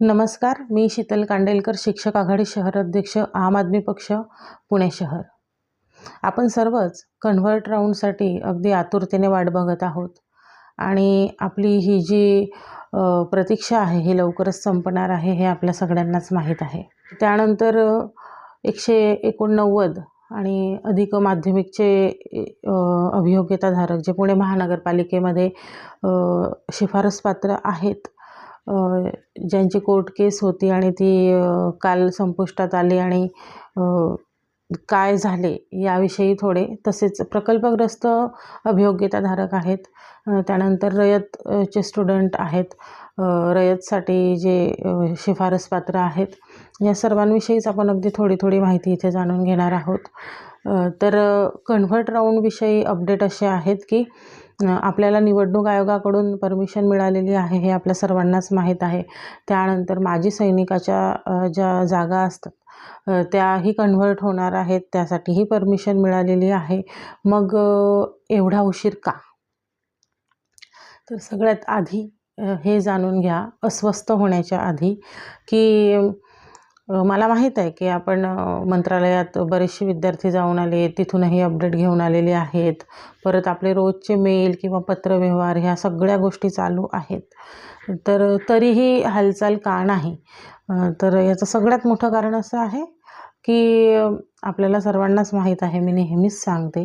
नमस्कार मी शीतल कांडेलकर शिक्षक आघाडी शहर अध्यक्ष आम आदमी पक्ष पुणे शहर. आपण सर्वच कन्व्हर्ट राऊंडसाठी अगदी आतुरतेने वाट बघत आहोत. आणि आपली ही जी प्रतीक्षा आहे ही लवकरच संपणार आहे हे आपल्या सगळ्यांनाच माहीत आहे. त्यानंतर एकशे एकोणनव्वद आणि अधिक माध्यमिकचे अभियोग्यताधारक जे पुणे महानगरपालिकेमध्ये शिफारसपात्र आहेत ज्यांची कोर्ट केस होती आणि ती काल संपुष्टात आली आणि काय झाले याविषयी थोडे तसेच प्रकल्पग्रस्त अभियोग्यताधारक आहेत. त्यानंतर रयतचे स्टुडंट आहेत. रयतसाठी जे शिफारसपात्र आहेत. या सर्वांविषयीच आपण अगदी थोडी थोडी माहिती इथे जाणून घेणार आहोत. तर कन्व्हर्ट राऊंडविषयी अपडेट असे आहेत की आपल्याला निवडणूक आयोगाकडून परमिशन मिळालेली आहे हे आपल्या सर्वांनाच माहीत आहे. त्यानंतर माजी सैनिकाच्या ज्या जागा असतात त्याही कन्व्हर्ट होणार आहेत त्यासाठीही परमिशन मिळालेली आहे. मग एवढा उशीर का? तर सगळ्यात आधी हे जाणून घ्या अस्वस्थ होण्याच्या आधी की मला माहीत आहे की आपण मंत्रालयात बरेचसे विद्यार्थी जाऊन आले तिथूनही अपडेट घेऊन आलेले आहेत. परत आपले रोजचे मेल किंवा पत्रव्यवहार ह्या सगळ्या गोष्टी चालू आहेत. तर तरीही हालचाल का नाही? तर याचं सगळ्यात मोठं कारण असं आहे की आपल्याला सर्वांनाच माहीत आहे मी नेहमीच सांगते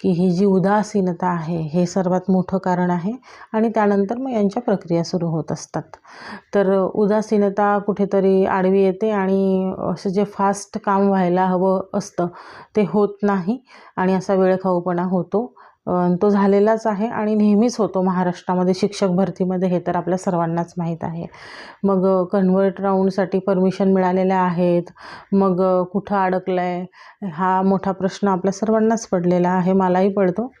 की ही जी उदासीनता आहे हे सर्वात मोठं कारण आहे आणि त्यानंतर मग यांच्या प्रक्रिया सुरू होत असतात. तर उदासीनता कुठेतरी आडवी येते आणि असं जे फास्ट काम व्हायला हवं असतं ते होत नाही आणि असा वेळखाऊपणा होतो. तो झालेलाच आहे आणि नेहमीच होतो. महाराष्ट्रामध्ये शिक्षक भरतीमध्ये हे तर आपल्या सर्वांनाच माहीत आहे. मग कन्व्हर्ट राऊंडसाठी परमिशन मिळालेल्या आहेत. मग कुठं अडकलं आहे हा मोठा प्रश्न आपल्या सर्वांनाच पडलेला आहे. मलाही पडतो.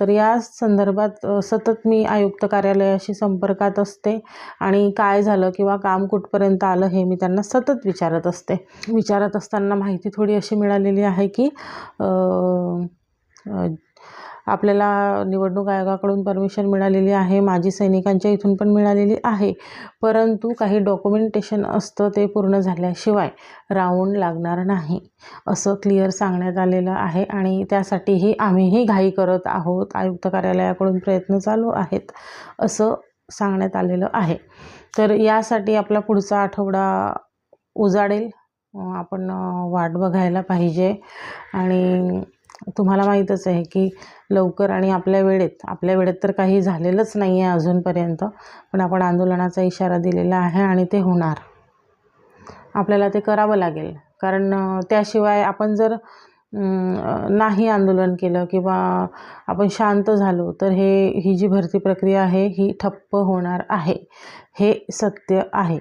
तर या संदर्भात सतत मी आयुक्त कार्यालयाशी संपर्कात असते आणि काय झालं किंवा काम कुठपर्यंत आलं हे मी त्यांना सतत विचारत असते. विचारत असताना माहिती थोडी अशी मिळालेली आहे की आपल्याला निवडणूक आयोगाकडून परमिशन मिळालेली आहे माजी सैनिकांच्या इथून पण मिळालेली आहे. परंतु काही डॉक्युमेंटेशन असतं ते पूर्ण झाल्याशिवाय राऊंड लागणार नाही असं क्लिअर सांगण्यात आलेलं आहे. आणि त्यासाठीही आम्हीही घाई करत आहोत. आयुक्त कार्यालयाकडून प्रयत्न चालू आहेत असं सांगण्यात आलेलं आहे. तर यासाठी आपला पुढचा आठवडा उजाडेल. आपण वाट बघायला पाहिजे. आणि तुम्हाला माहीतच आहे की लवकर आणि आपल्या वेळेत आपल्या वेळेत तर काही झालेलंच नाही आहे अजूनपर्यंत पण आपण आंदोलनाचा इशारा दिलेला आहे आणि ते होणार. आपल्याला ते करावं लागेल. कारण त्याशिवाय आपण जर नाही आंदोलन केलं किंवा आपण शांत झालो तर हे ही जी भरती प्रक्रिया आहे ही ठप्प होणार आहे. हे सत्य आहे.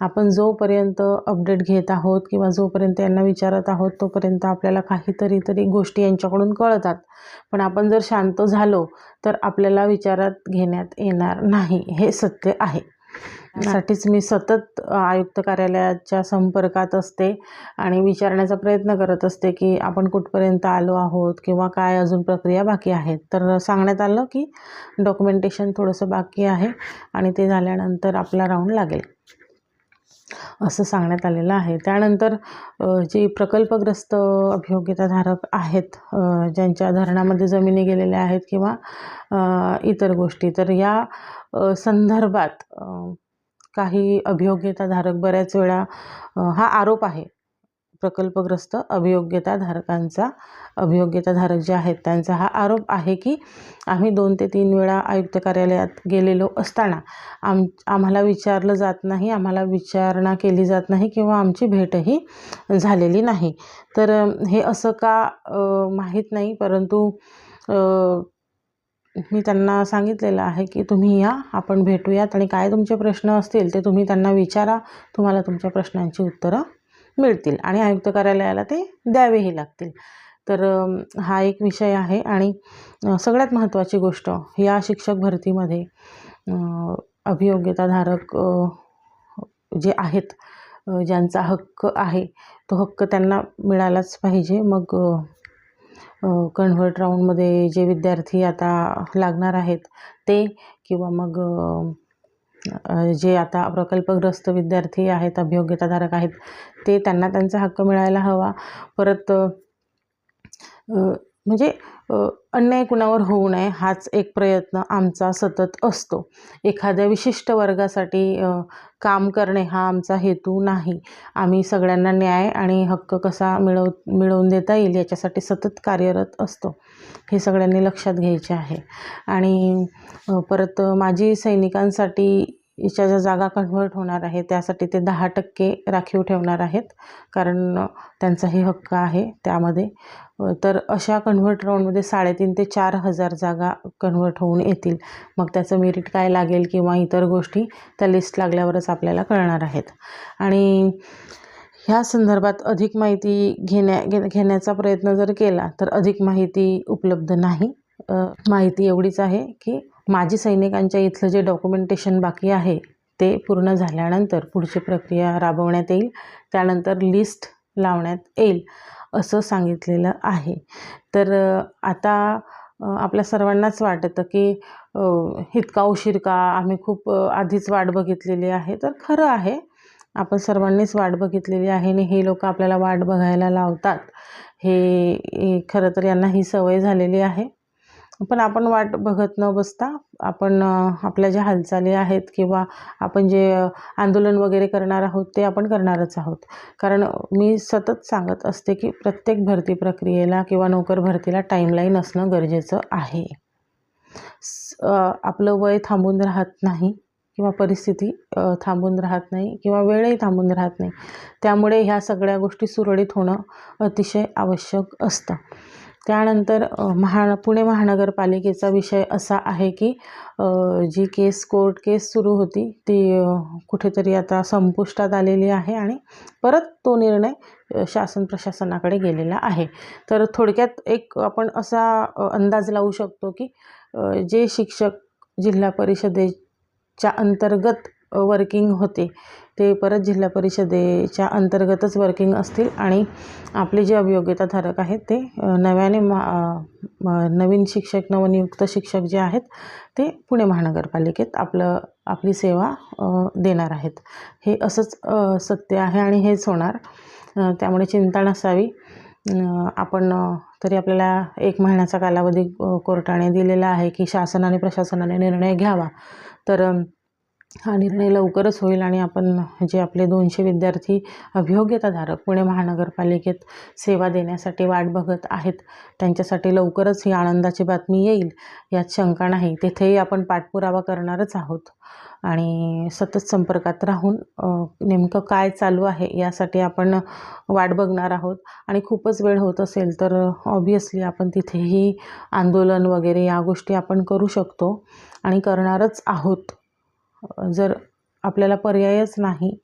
आपण जोपर्यंत अपडेट घेत आहोत किंवा जोपर्यंत यांना विचारत आहोत तोपर्यंत आपल्याला काहीतरी तरी गोष्टी यांच्याकडून कळतात. पण आपण जर शांत झालो तर आपल्याला विचारात घेण्यात येणार नाही. हे सत्य आहे. साठीच मी सतत आयुक्त कार्यालयाच्या संपर्कात असते आणि विचारण्याचा प्रयत्न करत असते की आपण कुठपर्यंत आलो आहोत किंवा काय अजून प्रक्रिया बाकी आहेत. तर सांगण्यात आलं की डॉक्युमेंटेशन थोडंसं बाकी आहे आणि ते झाल्यानंतर आपला राऊंड लागेल. असं सांगण्यात आलेलं आहे. त्यानंतर जी प्रकल्पग्रस्त अभियोग्यताधारक आहेत ज्यांच्या धरणामध्ये जमिनी गेलेल्या आहेत किंवा इतर गोष्टी तर या संदर्भात काही अभियोग्यताधारक बऱ्याच वेळा हा आरोप आहे. प्रकल्पग्रस्त अभियोग्यताधारकांचा अभियोग्यताधारक जे आहेत त्यांचा हा आरोप आहे की आम्ही दोन ते तीन वेळा आयुक्त कार्यालयात गेलेलो असताना आम आम्हाला विचारलं जात नाही आम्हाला विचारणा केली जात नाही किंवा आमची भेटही झालेली नाही. तर हे असं का माहीत नाही परंतु मी त्यांना सांगितलेलं आहे की तुम्ही या आपण भेटूयात आणि काय तुमचे प्रश्न असतील ते तुम्ही त्यांना विचारा तुम्हाला तुमच्या प्रश्नांची उत्तरं मिळतील आणि आयुक्त कार्यालयाला ते द्यावेही लागतील. तर हा एक विषय आहे आणि सगळ्यात महत्त्वाची गोष्ट या शिक्षक भरतीमध्ये अभियोग्यताधारक जे आहेत ज्यांचा हक्क आहे तो हक्क त्यांना मिळालाच पाहिजे. मग कन्व्हर्ट राऊंडमध्ये जे विद्यार्थी आता लागणार आहेत ते किंवा मग जे आता प्रकल्पग्रस्त विद्यार्थी आहेत अभियोग्यताधारक आहेत ते त्यांना त्यांचा हक्क मिळायला हवा. परत म्हणजे अन्याय कुणावर होऊ नये हाच एक प्रयत्न आमचा सतत असतो. एखाद्या विशिष्ट वर्गासाठी काम करणे हा आमचा हेतू नाही. आम्ही सगळ्यांना न्याय आणि हक्क कसा मिळव मिळवून देता येईल याच्यासाठी सतत कार्यरत असतो. हे सगळ्यांनी लक्षात घ्यायचे आहे. आणि परत माजी सैनिकांसाठी याच्या ज्या जागा कन्व्हर्ट होणार आहे. त्यासाठी ते दहा टक्के राखीव ठेवणार आहेत. कारण त्यांचाही हक्क आहे त्यामध्ये. तर अशा कन्व्हर्ट राऊंडमध्ये साडेतीन ते चार हजार जागा कन्व्हर्ट होऊन येतील. मग त्याचं मेरिट काय लागेल किंवा इतर गोष्टी त्या लिस्ट लागल्यावरच आपल्याला कळणार आहेत. आणि ह्या संदर्भात अधिक माहिती घेण्या घे घेण्याचा प्रयत्न जर केला तर अधिक माहिती उपलब्ध नाही. माहिती एवढीच आहे की माजी सैनिकांच्या इथलं जे डॉक्युमेंटेशन बाकी आहे ते पूर्ण झाल्यानंतर पुढची प्रक्रिया राबवण्यात येईल. त्यानंतर लिस्ट लावण्यात येईल असं सांगितलेलं आहे. तर आता आपल्या सर्वांनाच वाटतं की इतका उशीर का? आम्ही खूप आधीच वाट बघितलेली आहे. तर खरं आहे आपण सर्वांनीच वाट बघितलेली आहे आणि हे लोक आपल्याला वाट बघायला लावतात. हे खरं तर यांना ही सवय झालेली आहे. पण आपण वाट बघत न बसता आपण आपल्या ज्या हालचाली आहेत किंवा आपण जे आंदोलन वगैरे करणार आहोत ते आपण करणारच आहोत. कारण मी सतत सांगत असते की प्रत्येक भरती प्रक्रियेला किंवा नोकर भरतीला टाईमलाईन असणं गरजेचं आहे. स- आपलं वय थांबून राहत नाही किंवा परिस्थिती थांबून राहत नाही किंवा वेळही थांबून राहत नाही. त्यामुळे ह्या सगळ्या गोष्टी सुरळीत होणं अतिशय आवश्यक असतं. त्यानंतर महा पुणे महानगरपालिकेचा विषय असा आहे की जी केस कोर्ट केस सुरू होती ती कुठेतरी आता संपुष्टात आलेली आहे आणि परत तो निर्णय शासन प्रशासनाकडे गेलेला आहे. तर थोडक्यात एक आपण असा अंदाज लावू शकतो की जे शिक्षक जिल्हा परिषदेच्या अंतर्गत वर्किंग होते. ते परत जिल्हा परिषदेच्या अंतर्गतच वर्किंग असतील आणि आपले जे अभियोग्यताधारक आहेत ते नव्याने मा नवीन शिक्षक नवनियुक्त शिक्षक जे आहेत ते पुणे महानगरपालिकेत आपलं आपली सेवा देणार आहेत. हे असंच सत्य आहे आणि हेच होणार. त्यामुळे चिंता नसावी. आपण तरी आपल्याला एक महिन्याचा कालावधी कोर्टाने दिलेला आहे की शासन आणि प्रशासनाने निर्णय घ्यावा. तर हा निर्णय लवकरच होईल आणि आपण जे आपले दोनशे विद्यार्थी अभियोग्यताधारक पुणे महानगरपालिकेत सेवा देण्यासाठी वाट बघत आहेत त्यांच्यासाठी लवकरच ही आनंदाची बातमी येईल यात शंका नाही. तेथेही आपण पाठपुरावा करणारच आहोत. आणि सतत संपर्कात राहून नेमकं काय चालू आहे यासाठी आपण वाट बघणार आहोत. आणि खूपच वेळ होत असेल तर ऑब्वियसली आपण तिथेही आंदोलन वगैरे या गोष्टी आपण करू शकतो आणि करणारच आहोत. जर आपल्याला पर्यायच नाही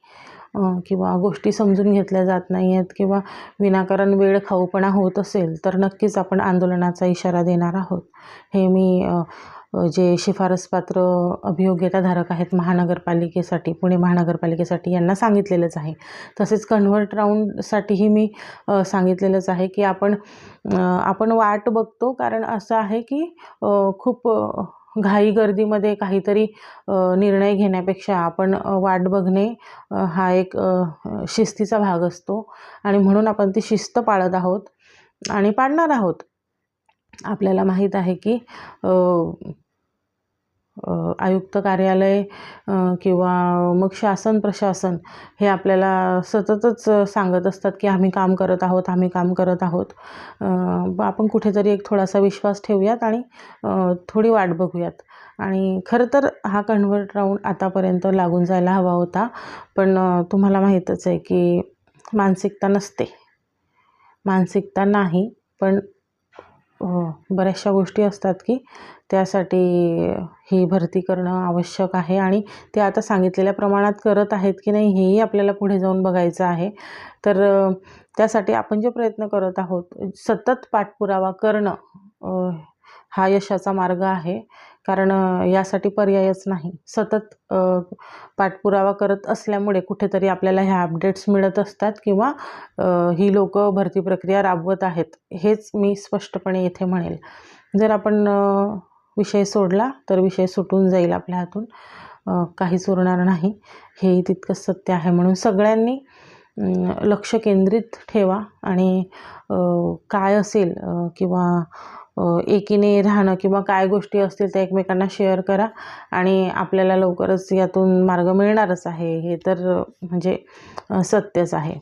किंवा गोष्टी समजून घेतल्या जात नाही आहेत किंवा विनाकारण वेळ खाऊपणा होत असेल तर नक्कीच आपण आंदोलनाचा इशारा देणार आहोत. हे मी जे शिफारसपात्र अभियोग्यताधारक आहेत महानगरपालिकेसाठी पुणे महानगरपालिकेसाठी यांना सांगितलेलंच आहे. तसेच कन्व्हर्ट राऊंडसाठीही मी सांगितलेलंच आहे की आपण आपण वाट बघतो कारण असं आहे की खूप घाई गर्दीमध्ये काहीतरी निर्णय घेण्यापेक्षा आपण वाट बघणे हा एक शिस्तीचा भाग असतो. आणि म्हणून आपण ती शिस्त पाळत आहोत आणि पाळणार आहोत. आपल्याला माहीत आहे की आयुक्त कार्यालय किंवा मग शासन प्रशासन हे आपल्याला सततच सांगत असतात की आम्ही काम करत आहोत आम्ही काम करत आहोत. ब- आपण कुठेतरी एक थोडासा विश्वास ठेवूयात आणि थोडी वाट बघूयात. आणि खरं तर हा कन्व्हर्ट राऊंड आतापर्यंत लागून जायला हवा होता पण तुम्हाला माहीतच आहे की मानसिकता नसते. मानसिकता नाही पण बऱ्याचशा गोष्टी असतात की त्यासाठी ही भरती करणं आवश्यक आहे आणि ते आता सांगितलेल्या प्रमाणात करत आहेत की नाही हेही आपल्याला पुढे जाऊन बघायचं आहे. तर त्यासाठी आपण जे प्रयत्न करत आहोत सतत पाठपुरावा करणं हा यशाचा मार्ग आहे. कारण यासाठी पर्यायच नाही. सतत पाठपुरावा करत असल्यामुळे कुठेतरी आपल्याला ह्या अपडेट्स मिळत असतात किंवा ही लोक भरती प्रक्रिया राबवत आहेत. हेच मी स्पष्टपणे येथे म्हणेल. जर आपण विषय सोडला तर विषय सुटून जाईल आपल्या हातून. काहीच उरणार नाही. हेही तितकंच सत्य आहे म्हणून सगळ्यांनी लक्ष केंद्रित ठेवा. आणि काय असेल किंवा एकीने राहणं किंवा काय गोष्टी असतील त्या एकमेकांना शेअर करा आणि आपल्याला लवकरच यातून मार्ग मिळणारच आहे. हे तर म्हणजे सत्यच आहे.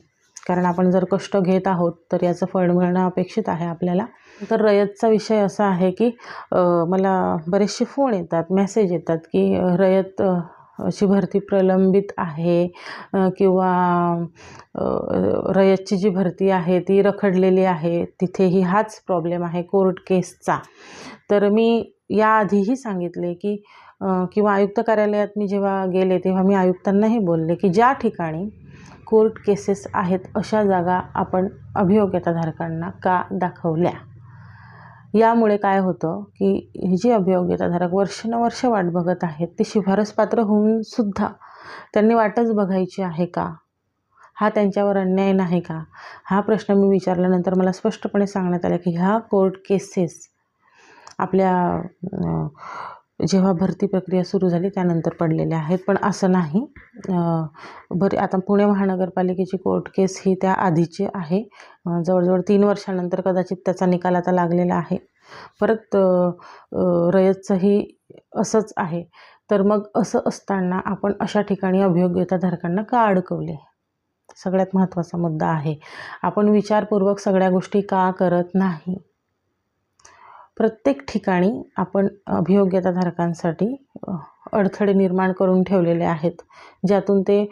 कारण आपण जर कष्ट घेत आहोत तर याचं फळ मिळणं अपेक्षित आहे आपल्याला. तर रयतचा विषय असा आहे की मला बरेचसे फोन येतात मेसेज येतात की रयत अशी भरती प्रलंबित आहे किंवा रयतची जी भरती आहे ती रखडलेली आहे तिथेही हाच प्रॉब्लेम आहे कोर्ट केसचा तर मी याआधीही सांगितले की किंवा आयुक्त कार्यालयात मी जेव्हा गेले तेव्हा मी आयुक्तांनाही बोलले की ज्या ठिकाणी कोर्ट केसेस आहेत अशा जागा आपण अभियोग्यताधारकांना का दाखवल्या? यामुळे काय होतं की ही जी अभियोग्यताधारक वर्षानुवर्ष वाट बघत आहेत ती शिफारस पात्र होऊन सुद्धा त्यांनी वाटच बघायची आहे का? हा त्यांच्यावर अन्याय नाही का? हा प्रश्न मी विचारल्यानंतर मला स्पष्टपणे सांगण्यात आलं की ह्या कोर्ट केसेस आपल्या जेव्हा भरती प्रक्रिया सुरू झाली त्यानंतर पडलेल्या आहेत. पण असं नाही. अं, बरे आता पुणे महानगरपालिकेची कोर्ट केस ही त्या आधीची आहे. जवळजवळ तीन वर्षानंतर कदाचित त्याचा निकाल आता लागलेला आहे. परत रयतचंही असंच आहे. तर मग असं असताना आपण अशा ठिकाणी अभियोग्यताधारकांना का अडकवले? सगळ्यात महत्त्वाचा मुद्दा आहे. आपण विचारपूर्वक सगळ्या गोष्टी का करत नाही? प्रत्येक ठिकाणी आपण अभियोग्यताधारकांसाठी अडथळे निर्माण करून ठेवलेले आहेत ज्यातून ते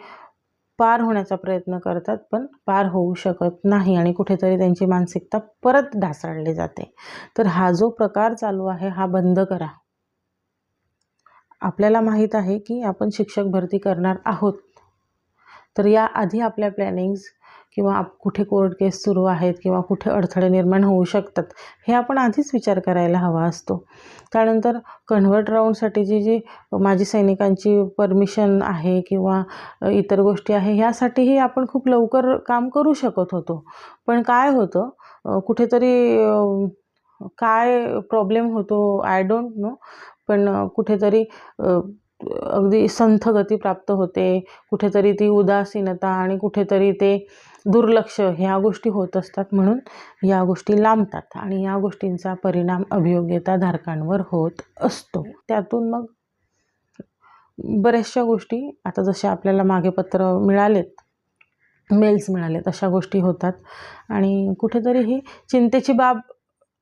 पार होण्याचा प्रयत्न करतात पण पार होऊ शकत नाही आणि कुठेतरी त्यांची मानसिकता परत ढासळली जाते. तर हा जो प्रकार चालू आहे हा बंद करा. आपल्याला माहीत आहे की आपण शिक्षक भरती करणार आहोत. तर याआधी आपल्या प्लॅनिंग्ज किंवा आप कुठे कोर्ट केस सुरू आहेत किंवा कुठे अडथळे निर्माण होऊ शकतात हे आपण आधीच विचार करायला हवा असतो. त्यानंतर कन्व्हर्ट राऊंडसाठीची जी माजी सैनिकांची परमिशन आहे किंवा इतर गोष्टी आहे ह्यासाठीही आपण खूप लवकर काम करू शकत होतो. पण काय होतं कुठेतरी काय प्रॉब्लेम होतो आय डोंट नो पण कुठेतरी अगदी संथ गती प्राप्त होते कुठेतरी ती उदासीनता आणि कुठेतरी ते दुर्लक्ष ह्या गोष्टी होत असतात म्हणून या गोष्टी लांबतात आणि या गोष्टींचा परिणाम अभियोग्यताधारकांवर होत असतो. त्यातून मग बऱ्याचशा गोष्टी आता जशा आपल्याला मागे पत्र मिळालेत मेल्स मिळालेत अशा गोष्टी होतात आणि कुठेतरी ही चिंतेची बाब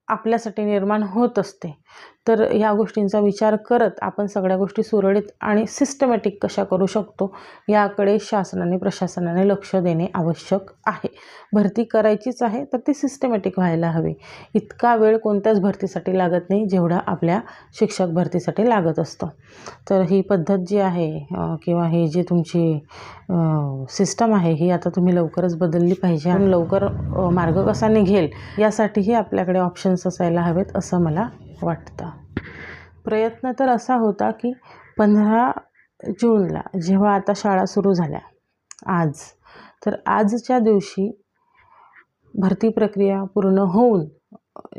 आपल्यासाठी निर्माण होत असते. तर ह्या गोष्टींचा विचार करत आपण सगळ्या गोष्टी सुरळीत आणि सिस्टमॅटिक कशा करू शकतो याकडे शासनाने प्रशासनाने लक्ष देणे आवश्यक आहे. भरती करायचीच आहे तर ती सिस्टमॅटिक व्हायला हवी. इतका वेळ कोणत्याच भरतीसाठी लागत नाही जेवढा आपल्या शिक्षक भरतीसाठी लागत असतो. तर ही पद्धत जी आहे किंवा ही जी तुमची सिस्टम आहे ही आता तुम्ही लवकरच बदलली पाहिजे आणि लवकर मार्ग कसा निघेल यासाठीही आपल्याकडे ऑप्शन्स असायला हवेत असं मला वाटतं. प्रयत्न तर असा होता की पंधरा जूनला जेव्हा आता शाळा सुरू झाल्या आज तर आजच्या दिवशी भरती प्रक्रिया पूर्ण होऊन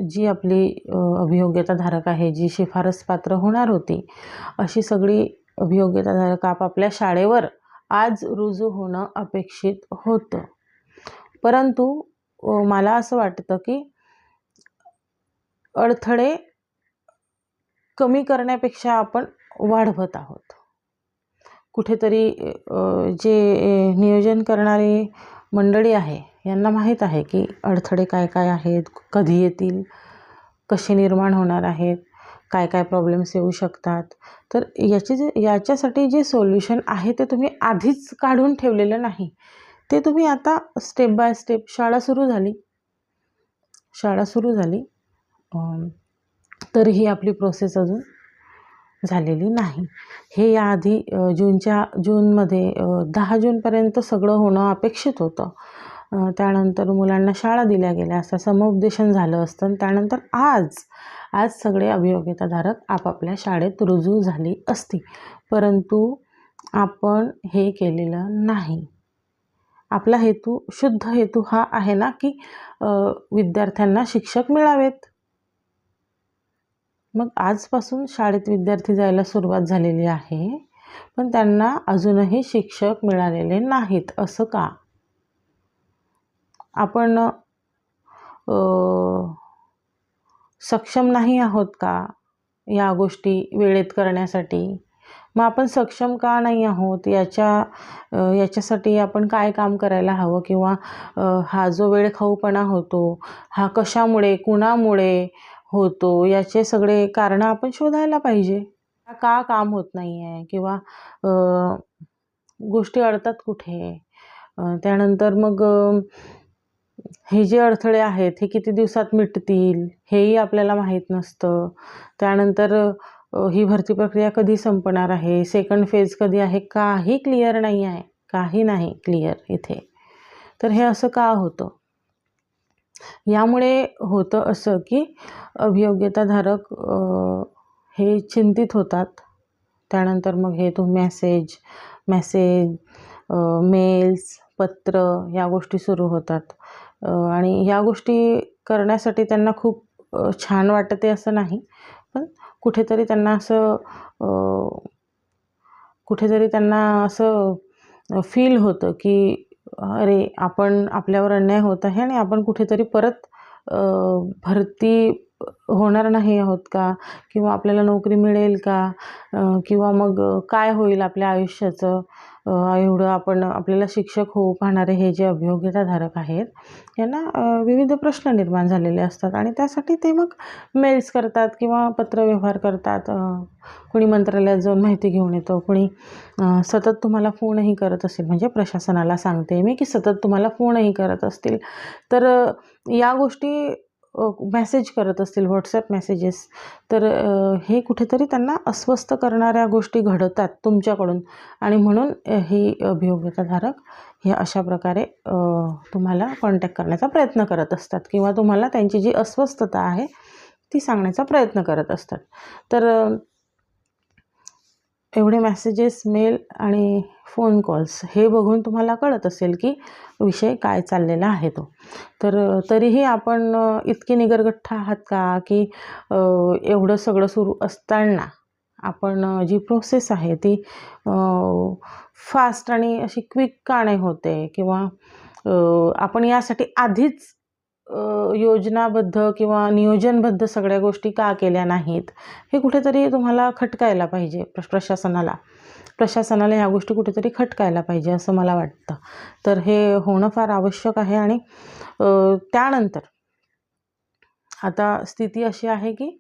जी आपली अभियोग्यताधारक आहे जी शिफारस पात्र होणार होती अशी सगळी अभियोग्यताधारक आपापल्या शाळेवर आज रुजू होणं अपेक्षित होतं. परंतु मला असं वाटतं की अडथळे कमी करण्यापेक्षा आपण वाढवत आहोत. कुठेतरी जे नियोजन करणारी मंडळी आहे यांना माहीत आहे की अडथळे काय काय आहेत कधी येतील कसे निर्माण होणार आहेत काय काय प्रॉब्लेम्स येऊ शकतात. तर याचे जे याच्यासाठी जे सोल्युशन आहे ते तुम्ही आधीच काढून ठेवलेलं नाही. ते तुम्ही आता स्टेप बाय स्टेप शाळा सुरू झाली. शाळा सुरू झाली. अम, तरीही आपली प्रोसेस अजून झालेली नाही. हे याआधी जूनच्या जूनमध्ये दहा जूनपर्यंत सगळं होणं अपेक्षित होतं. त्यानंतर मुलांना शाळा दिल्या गेल्या असं समुपदेशन झालं असतं. आणि त्यानंतर आज आज सगळे अभियोग्यताधारक आपापल्या शाळेत रुजू झाली असती. परंतु आपण हे केलेलं नाही. आपला हेतू शुद्ध हेतू हा आहे ना की विद्यार्थ्यांना शिक्षक मिळावेत. मग आजपासून शाळेत विद्यार्थी जायला सुरुवात झालेली आहे पण त्यांना अजूनही शिक्षक मिळालेले नाहीत असं का? आपण सक्षम नाही आहोत का या गोष्टी वेळेत करण्यासाठी? मग आपण सक्षम का नाही आहोत? याच्या याच्यासाठी आपण काय काम करायला हवं? किंवा हा जो वेळखाऊपणा होतो हा कशामुळे कुणामुळे होतो. याचे सगळे कारणं आपण शोधायला पाहिजे. का काम होत नाही आहे किंवा गोष्टी अडतात कुठे? त्यानंतर मग हे जे अडथळे आहेत हे किती दिवसात मिटतील? हेही आपल्याला माहीत नसतं. त्यानंतर ही भरती प्रक्रिया कधी संपणार आहे? सेकंड फेज कधी आहे? काही क्लिअर नाही आहे काही नाही क्लिअर इथे. तर हे असं का होतं? यामुळे होतं असं की अभियोग्यताधारक हे चिंतित होतात. त्यानंतर मग हे तो मेसेज मेसेज मेल्स पत्र या गोष्टी सुरू होतात. आणि या गोष्टी करण्यासाठी त्यांना खूप छान वाटते असं नाही. पण कुठेतरी त्यांना असं कुठेतरी त्यांना असं फील होतं की अरे आपण आपल्यावर अन्याय होत आहे आणि आपण कुठेतरी परत भरती होणार नाही आहोत का? किंवा आपल्याला नोकरी मिळेल का? किंवा मग काय होईल आपल्या आयुष्याचं? एवढं आपण आपल्याला शिक्षक होऊ पाहणारे हे जे अभियोग्यताधारक आहेत यांना विविध प्रश्न निर्माण झालेले असतात. आणि त्यासाठी ते मग मेल्स करतात किंवा पत्रव्यवहार करतात. कुणी मंत्रालयात जाऊन माहिती घेऊन येतो कुणी सतत तुम्हाला फोनही करत असेल म्हणजे प्रशासनाला सांगते मी की सतत तुम्हाला फोनही करत असतील. तर या गोष्टी मेसेज करत असतील व्हॉट्सॲप मेसेजेस तर हे कुठेतरी त्यांना अस्वस्थ करणाऱ्या गोष्टी घडतात तुमच्याकडून. आणि म्हणून ही अभियोग्यताधारक हे अशा प्रकारे तुम्हाला कॉन्टॅक्ट करण्याचा प्रयत्न करत असतात. किंवा तुम्हाला त्यांची जी अस्वस्थता आहे ती सांगण्याचा प्रयत्न करत असतात. तर एवढे मेसेजेस मेल आणि फोन कॉल्स हे बघून तुम्हाला कळत असेल की विषय काय चाललेला आहे तो. तर तरीही आपण इतकी इतके निगरगठ्ठ आहात का की एवढं सगळं सुरू असताना आपण जी प्रोसेस आहे ती फास्ट आणि अशी क्विक का नाही होते किंवा आपण यासाठी आधीच योजनाबद्ध किंवा नियोजनबद्ध सगळ्या गोष्टी का केल्या नाहीत? हे कुठेतरी तुम्हाला खटकायला पाहिजे प्र प्रशासनाला. प्रशासनाला ह्या गोष्टी कुठेतरी खटकायला पाहिजे असं मला वाटतं. तर हे होणं फार आवश्यक आहे आणि त्यानंतर आता स्थिती अशी आहे की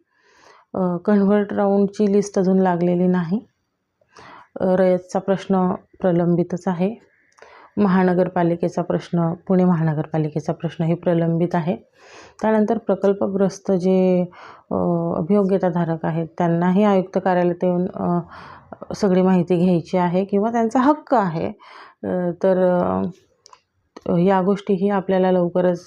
कन्व्हर्ट राऊंडची लिस्ट अजून लागलेली नाही. रयतचा प्रश्न प्रलंबितच आहे. महानगरपालिकेचा प्रश्न पुणे महानगरपालिकेचा प्रश्न हे प्रलंबित आहे. त्यानंतर प्रकल्पग्रस्त जे अभियोग्यताधारक आहेत त्यांनाही आयुक्त कार्यालयात येऊन सगळी माहिती घ्यायची आहे किंवा त्यांचा हक्क आहे. तर या गोष्टीही आपल्याला लवकरच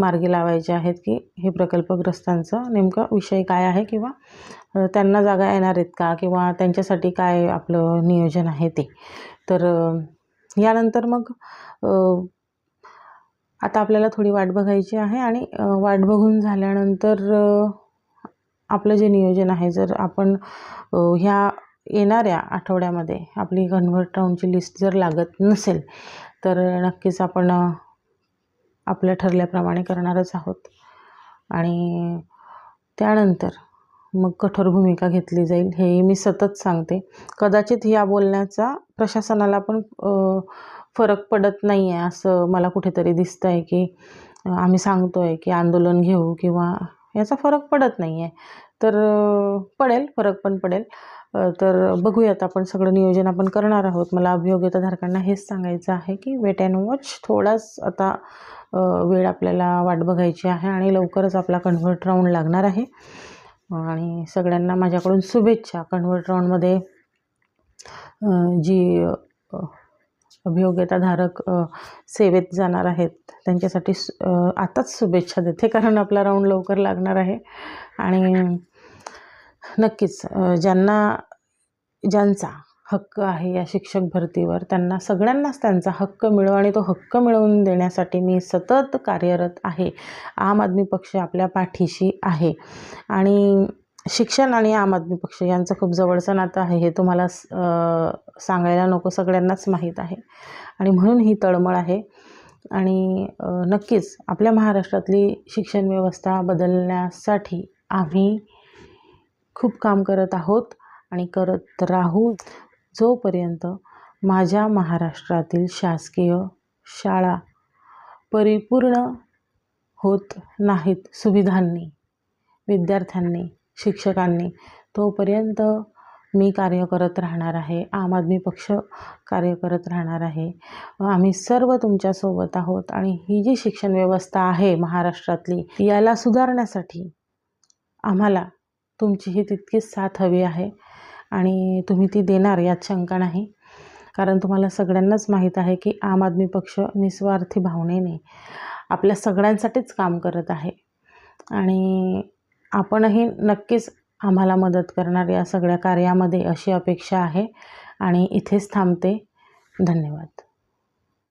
मार्गी लावायच्या आहेत की हे प्रकल्पग्रस्तांचा नेमका विषय काय आहे किंवा त्यांना जागा येणार आहेत का किंवा त्यांच्यासाठी काय आपलं नियोजन आहे ते. तर यानंतर मग आता आपल्याला थोडी वाट बघायची आहे आणि वाट बघून झाल्यानंतर आपलं जे नियोजन आहे जर आपण ह्या येणाऱ्या आठवड्यामध्ये आपली कन्व्हर्ट राऊंडची लिस्ट जर लागत नसेल तर नक्कीच आपण आपल्या ठरल्याप्रमाणे करणारच आहोत. आणि त्यानंतर मग कठोर भूमिका घेतली जाईल हेही मी सतत सांगते. कदाचित या बोलण्याचा प्रशासनाला पण फरक पडत नाही आहे असं मला कुठेतरी दिसतं आहे की आम्ही सांगतो आहे की आंदोलन घेऊ किंवा याचा फरक पडत नाही आहे तर पडेल फरक पण पडेल. तर बघूयात आपण सगळं नियोजन आपण करणार आहोत. मला अभियोग्यताधारकांना हेच सांगायचं आहे की वेट अँड वॉच थोडाच आता वेळ आपल्याला वाट बघायची आहे आणि लवकरच आपला कन्व्हर्ट राऊंड लागणार आहे. आणि सगळ्यांना माझ्याकडून शुभेच्छा. कन्व्हर्ट राऊंडमध्ये जी अभियोग्यताधारक सेवेत जाणार आहेत त्यांच्यासाठी सु आताच शुभेच्छा देते कारण आपला राऊंड लवकर लागणार आहे. आणि नक्कीच ज्यांना ज्यांचा हक्क आहे या शिक्षक भरतीवर. त्यांना सगळ्यांनाच त्यांचा हक्क मिळो आणि तो हक्क मिळवून देण्यासाठी मी सतत कार्यरत आहे. आम आदमी पक्ष आपल्या पाठीशी आहे. आणि शिक्षण आणि आम आदमी पक्ष यांचं खूप जवळचं नातं आहे हे तुम्हाला सांगायला नको. सगळ्यांनाच माहीत आहे. आणि म्हणून ही तळमळ आहे. आणि नक्कीच आपल्या महाराष्ट्रातली शिक्षण व्यवस्था बदलण्यासाठी आम्ही खूप काम करत आहोत आणि करत राहू. जोपर्यंत माझ्या महाराष्ट्रातील शासकीय शाळा परिपूर्ण होत नाहीत सुविधांनी विद्यार्थ्यांनी शिक्षकांनी तोपर्यंत मी कार्य करत राहणार आहे. आम आदमी पक्ष कार्य करत राहणार आहे. आम्ही सर्व तुमच्यासोबत आहोत आणि ही जी शिक्षण व्यवस्था आहे महाराष्ट्रातली याला सुधारण्यासाठी आम्हाला तुमचीही तितकीच साथ हवी आहे. आणि तुम्ही ती देणार यात शंका नाही. कारण तुम्हाला सगळ्यांनाच माहीत आहे की आम आदमी पक्ष निस्वार्थी भावनेने आपल्या सगळ्यांसाठीच काम करत आहे. आणि आपणही नक्कीच आम्हाला मदत करणार या सगळ्या कार्यामध्ये अशी अपेक्षा आहे. आणि इथेच थांबते. धन्यवाद.